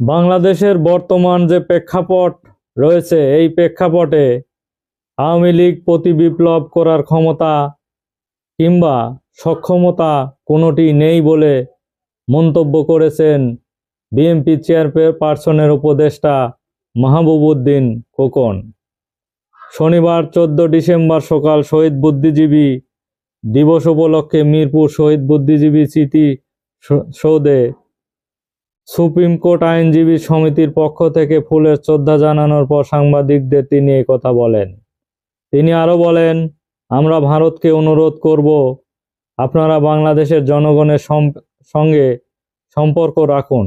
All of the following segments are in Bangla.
বাংলাদেশের বর্তমান যে প্রেক্ষাপট রয়েছে, এই প্রেক্ষাপটে আওয়ামী লীগ প্রতি বিপ্লব করার ক্ষমতা কিংবা সক্ষমতা কোনোটি নেই বলে মন্তব্য করেছেন বিএনপি চেয়ারপারসনের উপদেষ্টা মাহবুবউদ্দিন খোকন। শনিবার চোদ্দ ডিসেম্বর সকাল শহীদ বুদ্ধিজীবী দিবস উপলক্ষে মিরপুর শহীদ বুদ্ধিজীবী স্মৃতি সৌধে সুপ্রিম কোর্ট আইনজীবী সমিতির পক্ষ থেকে ফুলের শ্রদ্ধা জানানোর পর সাংবাদিকদের তিনি কথা বলেন। তিনি আরও বলেন, আমরা ভারতকে অনুরোধ করব, আপনারা বাংলাদেশের জনগণের সঙ্গে সম্পর্ক রাখুন।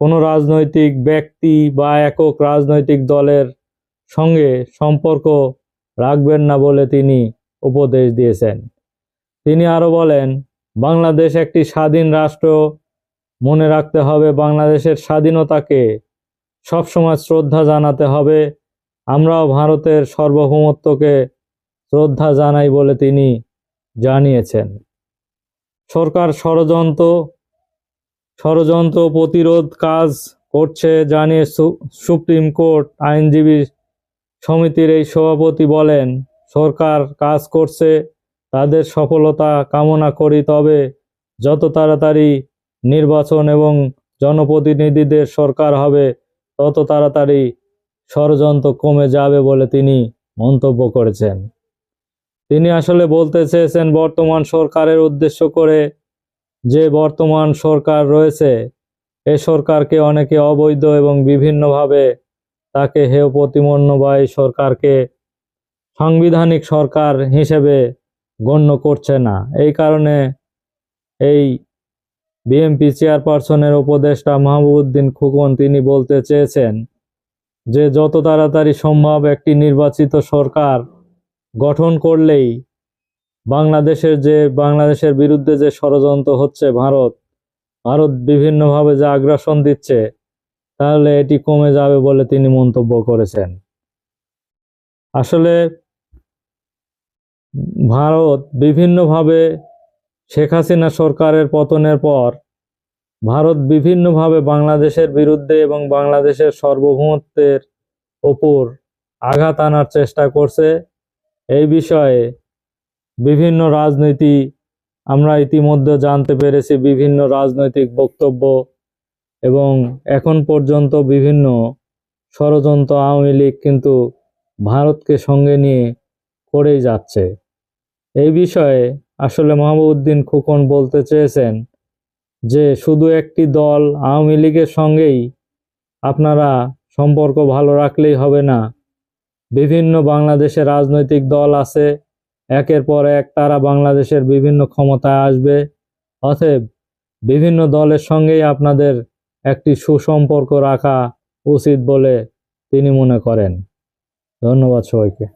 কোনো রাজনৈতিক ব্যক্তি বা একক রাজনৈতিক দলের সঙ্গে সম্পর্ক রাখবেন না বলে তিনি উপদেশ দিয়েছেন। তিনি আরও বলেন, বাংলাদেশ একটি স্বাধীন রাষ্ট্র মনে রাখতে হবে বাংলাদেশের স্বাধীনতাকে। সবসময় শ্রদ্ধা জানাতে হবে। আমরাও ভারতের সার্বভৌমত্বকে শ্রদ্ধা জানাই বলে তিনি জানিয়েছেন। সরকার ষড়যন্ত্র ষড়যন্ত্র প্রতিরোধ কাজ করছে জানিয়ে সুপ্রিম কোর্ট আইনজীবী সমিতির এই সভাপতি বলেন, সরকার কাজ করছে, তাদের সফলতা কামনা করি, তবে যত তাড়াতাড়ি নির্বাচন এবং জনপ্রতিনিধিদের সরকার হবে, তত তাড়াতাড়ি ষড়যন্ত্র কমে যাবে বলে তিনি মন্তব্য করেছেন। তিনি আসলে বলতে চেয়েছেন, বর্তমান সরকারের উদ্দেশ্য করে যে বর্তমান সরকার রয়েছে, এ সরকারকে অনেকে অবৈধ এবং বিভিন্নভাবে তাকে হেয় প্রতিমন্য বা সরকারকে সাংবিধানিক সরকার হিসেবে গণ্য করছে না। এই কারণে এই বিএনপি চেয়ারপারসনের উপদেষ্টা মাহবুবউদ্দিন খোকন তিনি বলতে চেয়েছেন যে, যত তাড়াতাড়ি সম্ভব একটি নির্বাচিত সরকার গঠন করলেই বাংলাদেশের যে, বাংলাদেশের বিরুদ্ধে যে ষড়যন্ত্র হচ্ছে ভারত ভারত বিভিন্নভাবে যে আগ্রাসন দিচ্ছে, তাহলে এটি কমে যাবে বলে তিনি মন্তব্য করেছেন। আসলে ভারত বিভিন্নভাবে শেখ হাসিনা সরকারের পতনের পর ভারত বিভিন্নভাবে বাংলাদেশের বিরুদ্ধে এবং বাংলাদেশের সার্বভৌমত্বের ওপর আঘাত আনার চেষ্টা করছে। এই বিষয়ে বিভিন্ন রাজনীতি আমরা ইতিমধ্যে জানতে পেরেছি, বিভিন্ন রাজনৈতিক বক্তব্য এবং এখন পর্যন্ত বিভিন্ন ষড়যন্ত্র আওয়ামী লীগ কিন্তু ভারতকে সঙ্গে নিয়ে করেই যাচ্ছে। এই বিষয়ে আসলে মাহবুবউদ্দিন খোকন বলতে চেয়েছেন যে শুধু একটি দল আওয়ামী লীগের সঙ্গেই আপনারা সম্পর্ক ভালো রাখলেই হবে না। বিভিন্ন বাংলাদেশে রাজনৈতিক দল আছে, একের পর এক তারা বাংলাদেশের বিভিন্ন ক্ষমতায় আসবে, অতএব বিভিন্ন দলের সঙ্গেই আপনাদের একটি সুসম্পর্ক রাখা উচিত বলে তিনি মনে করেন। ধন্যবাদ সবাইকে।